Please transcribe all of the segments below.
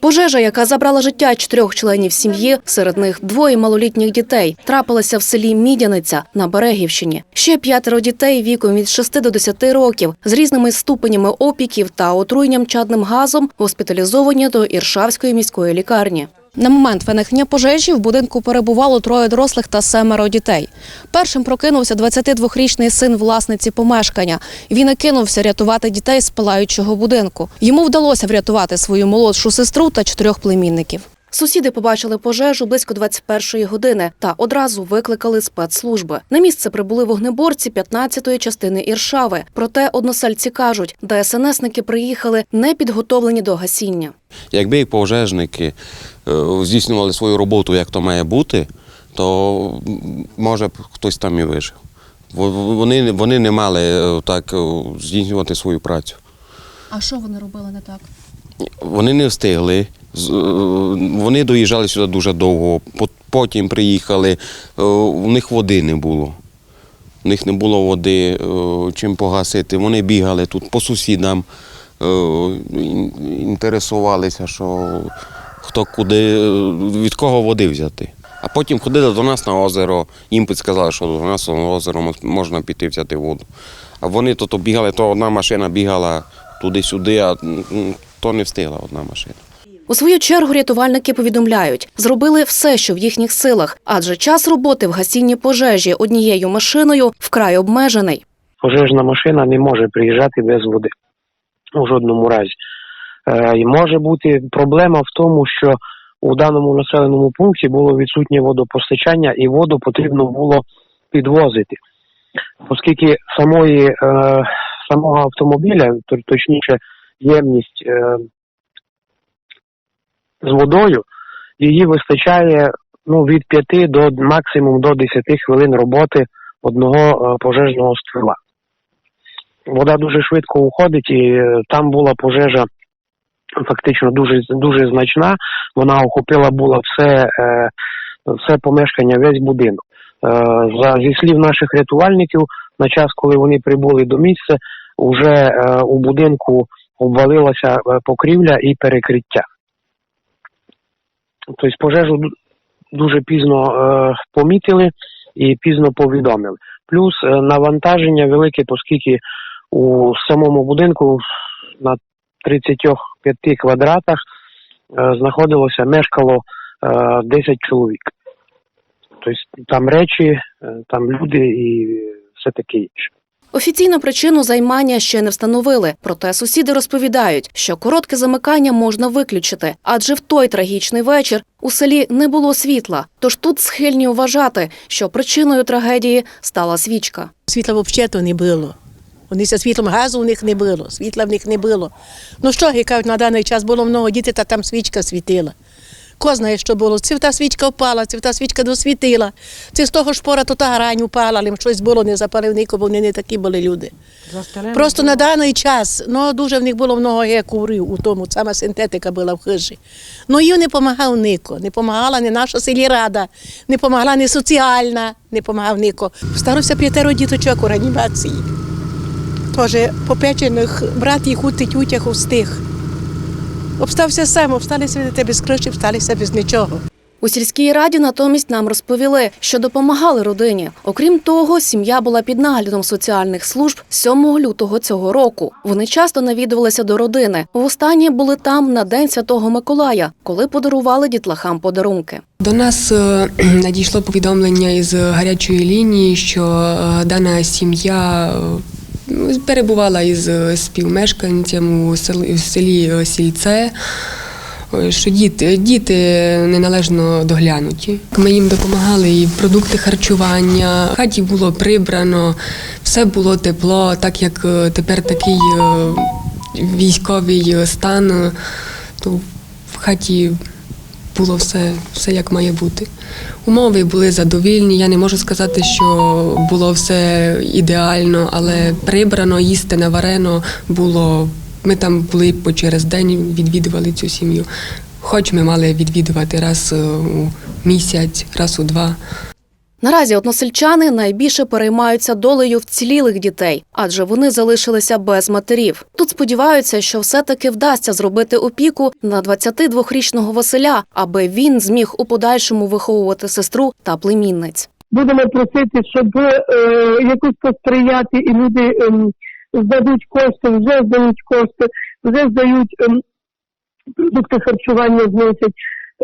Пожежа, яка забрала життя чотирьох членів сім'ї, серед них двоє малолітніх дітей, трапилася в селі Мідяниця на Берегівщині. Ще п'ятеро дітей віком від 6 до 10 років з різними ступенями опіків та отруєнням чадним газом госпіталізовані до Іршавської міської лікарні. На момент виникнення пожежі в будинку перебувало троє дорослих та семеро дітей. Першим прокинувся 22-річний син власниці помешкання. Він і кинувся рятувати дітей з палаючого будинку. Йому вдалося врятувати свою молодшу сестру та чотирьох племінників. Сусіди побачили пожежу близько 21-ї години та одразу викликали спецслужби. На місце прибули вогнеборці 15-ї частини Іршави. Проте односельці кажуть, ДСНСники приїхали не підготовлені до гасіння. Якби пожежники е, здійснювали свою роботу, як то має бути, то може б хтось там і вижив. Вони, вони не мали е, так е, здійснювати свою працю. А що вони робили не так? Вони не встигли. Е, Вони доїжджали сюди дуже довго. Потім приїхали. е, У них води не було. У них не було води, е, чим погасити. Вони бігали тут по сусідам, е, інтересувалися, що хто куди, е, від кого води взяти. А потім ходили до нас на озеро, їм підсказали, що до нас на озеро можна піти взяти воду. А вони то, то бігали, то одна машина бігала туди-сюди, а то не встигла одна машина. У свою чергу рятувальники повідомляють, зробили все, що в їхніх силах, адже час роботи в гасінні пожежі однією машиною вкрай обмежений. пожежна машина не може приїжджати без води у жодному разі. Е, і може бути проблема в тому, що у даному населеному пункті було відсутнє водопостачання і воду потрібно було підвозити. Оскільки самої, е, самого автомобіля, точніше, ємність е, з водою, її вистачає ну, від 5 до максимум до 10 хвилин роботи одного пожежного ствола. Вода дуже швидко уходить, і там була пожежа фактично дуже дуже значна. Вона охопила була все, е, все помешкання, весь будинок. Е, За зі слів наших рятувальників, на час, коли вони прибули до місця, вже е, у будинку обвалилася покрівля і перекриття. Тобто пожежу дуже пізно е, помітили і пізно повідомили. Плюс навантаження велике, оскільки у самому будинку на 35 квадратах е, знаходилося, мешкало е, 10 чоловік. Тобто там речі, е, там люди і все таке інше. Офіційну причину займання ще не встановили, проте сусіди розповідають, що коротке замикання можна виключити, адже в той трагічний вечір у селі не було світла. Тож тут схильні вважати, що причиною трагедії стала свічка. Світла взагалі не було. Вони зі світлом газу у них не було, світла в них не було. Ну що, як кажуть, на даний час було много дітей, та там свічка світила. Ко знає, що було. Це та свічка впала, це та свічка досвітила. Це з того шпора то та грань упала, але щось було, не запалив нікого, вони не такі були люди. Просто на даний час, ну дуже в них було много гекурів у тому, сама синтетика була в хижі. Ну їм не допомагав ніко, не допомагала ні наша сільрада, не допомагала ні соціальна, не допомагав ніко. Старося п'ятеро діточок у реанімації. Теж попечених брат їх у тютях устиг. Обстався сам, обсталися від тебе без криші, обсталися без нічого. У сільській раді натомість нам розповіли, що допомагали родині. Окрім того, сім'я була під наглядом соціальних служб 7 лютого цього року. Вони часто навідувалися до родини. Востаннє були там на День Святого Миколая, коли подарували дітлахам подарунки. До нас е, надійшло повідомлення із гарячої лінії, що е, дана сім'я е, перебувала із е, співмешканцем у селі, в селі е, Сільце. е, Що діти, діти неналежно доглянуті. Ми їм допомагали і продукти харчування. В хаті було прибрано, все було тепло, так як тепер такий військовий стан, то в хаті було все, все як має бути. Умови були задовільні. Я не можу сказати, що було все ідеально, але прибрано, їсти наварено було. Ми там були по через день, відвідували цю сім'ю. Хоч ми мали відвідувати раз у місяць, раз у два. Наразі односельчани найбільше переймаються долею вцілілих дітей, адже вони залишилися без матерів. Тут сподіваються, що все-таки вдасться зробити опіку на 22-річного Василя, аби він зміг у подальшому виховувати сестру та племінниць. будемо просити, щоб е, якось посприяти, і люди ем, здадуть кошти, вже здають кошти, вже здають ем, продукти харчування зносять,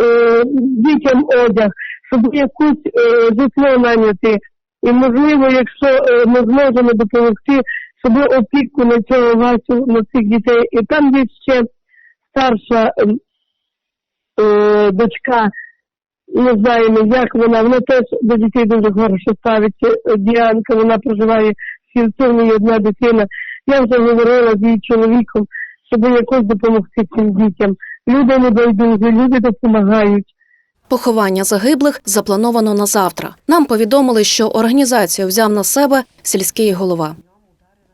е, дітям одяг, щоб якусь е, житло наняти. І можливо, якщо е, ми зможемо допомогти, щоб опіку на цього Васю, на цих дітей. І там є ще старша ем, е, дочка, не знаємо, як вона. Вона теж до дітей дуже хорошо ставиться. Діанка, вона проживає в Сільцовні, одна дитина. Я вже говорила з її чоловіком, щоб якось допомогти цим дітям. Люди не байдужі, люди допомагають. Поховання загиблих заплановано на завтра. Нам повідомили, що організацію взяв на себе сільський голова.